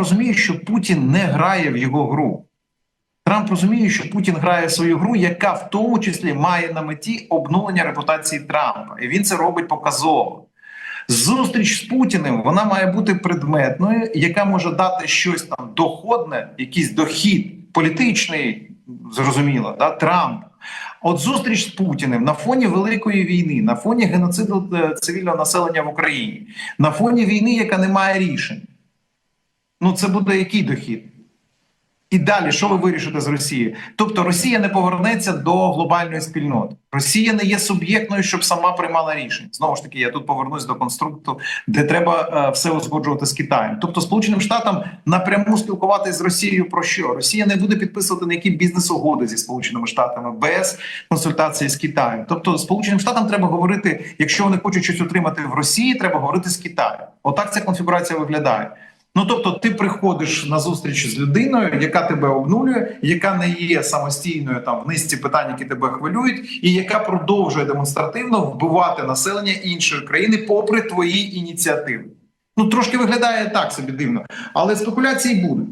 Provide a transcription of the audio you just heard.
розуміє, що Путін не грає в його гру. Трамп розуміє, що Путін грає свою гру, яка в тому числі має на меті обнулення репутації Трампа, і він це робить показово. Зустріч з Путіним вона має бути предметною, яка може дати щось там доходне, якийсь дохід політичний, зрозуміло, да, Трамп. От зустріч з Путіним на фоні великої війни, на фоні геноциду е, цивільного населення в Україні, на фоні війни, яка не має рішень. Ну це буде який дохід? І далі, що ви вирішите з Росією? Тобто Росія не повернеться до глобальної спільноти. Росія не є суб'єктною, щоб сама приймала рішення. Знову ж таки, я тут повернусь до конструкту, де треба е, все узгоджувати з Китаєм. Тобто, Сполученим Штатам напряму спілкуватися з Росією про що? Росія не буде підписувати ніякі бізнес-угоди зі Сполученими Штатами без консультації з Китаєм. Тобто, Сполученим Штатам треба говорити, якщо вони хочуть щось отримати в Росії, треба говорити з Китаєм. Отак ця конфігурація виглядає. Ну тобто, ти приходиш на зустріч з людиною, яка тебе обнулює, яка не є самостійною там в низці питань, які тебе хвилюють, і яка продовжує демонстративно вбивати населення іншої країни, попри твої ініціативи. Ну трошки виглядає так собі дивно, але спекуляції будуть.